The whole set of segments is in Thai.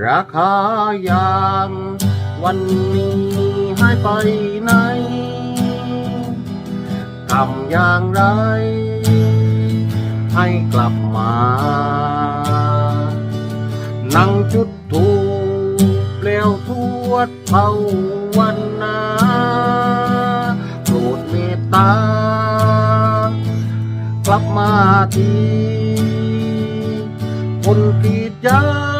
ราคายางวันนี้ให้ไปไหนทำอย่างไร ให้กลับมา นั่งจุดถูกเปลวทวดเผาวันนาโปรดเมตตา กลับมาทีคนกรีดยาง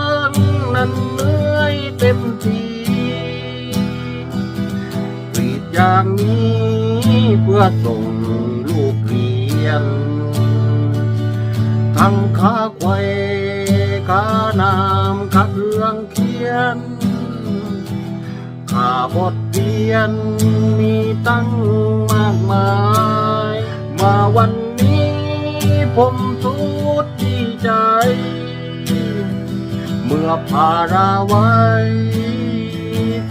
นั้นเหนื่อยเต็มทีกรีดยางนี้เพื่อส่งลูกเรียน ทั้งขาไขว้ขาน้ำขาเครื่องเขียนข้าบทเรียนมีตั้งมากมาย มาวันนี้ผมสุดดีใจ เมื่อพาราไว้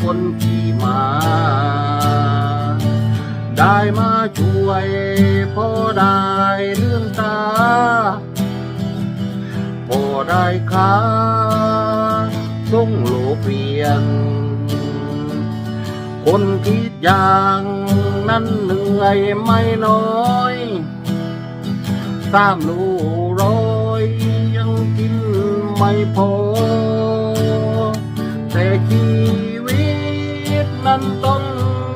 คนขี่มา ได้มาช่วยพอได้เลื่อนตาพอได้ค้าส่งโลกเรียน คนคิดอย่างนั้นเหนื่อยไม่น้อยสามลูร้อยยังกินไม่พอ นั้นต้อง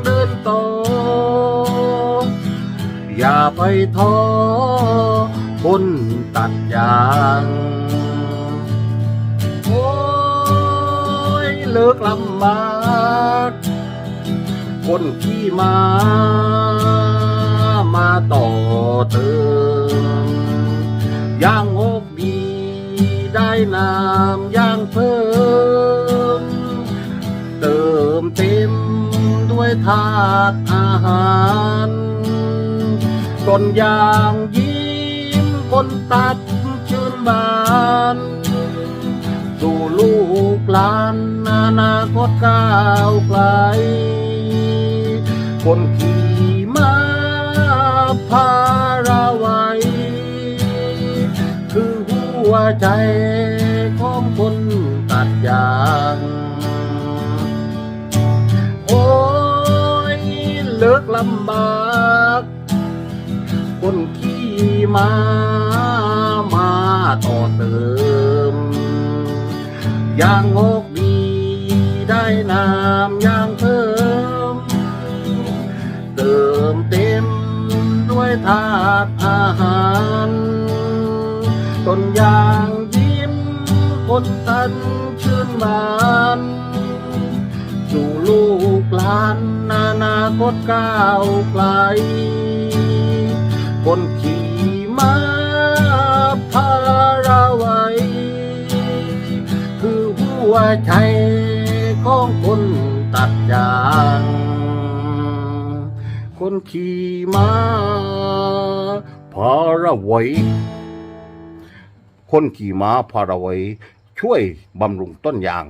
เดินต่อ อย่าไปท้อคนตัดยางโอ้ยเลิกลำบากคนที่มา มาต่อเติมย่างโอกดีได้น้ำย่างเพิ่ม วยธาตุอาหารต้นยางยิ้มคนตัดชื่นบานสู่ลูกหลานอนาคตก้าวไกล คนขี่ม้าพาเราไว้คือหัวใจของคนตัดยาง ลิกลำบากคนขี่มามาต่อเติมย่างงกดีได้น้ำย่างเพิ่ม เติมเต็มด้วยธาตุอาหารต้นยางยิ้มคนตันชื่นบานสู่ลูกหลาน คตก้าวไกล คนขี่ม้าพาเราไว้ คือหัวใจของคนตัดยาง คนขี่ม้าพาเราไว้ คนขี่ม้าพาเราไว้ ช่วยบำรุงต้นยาง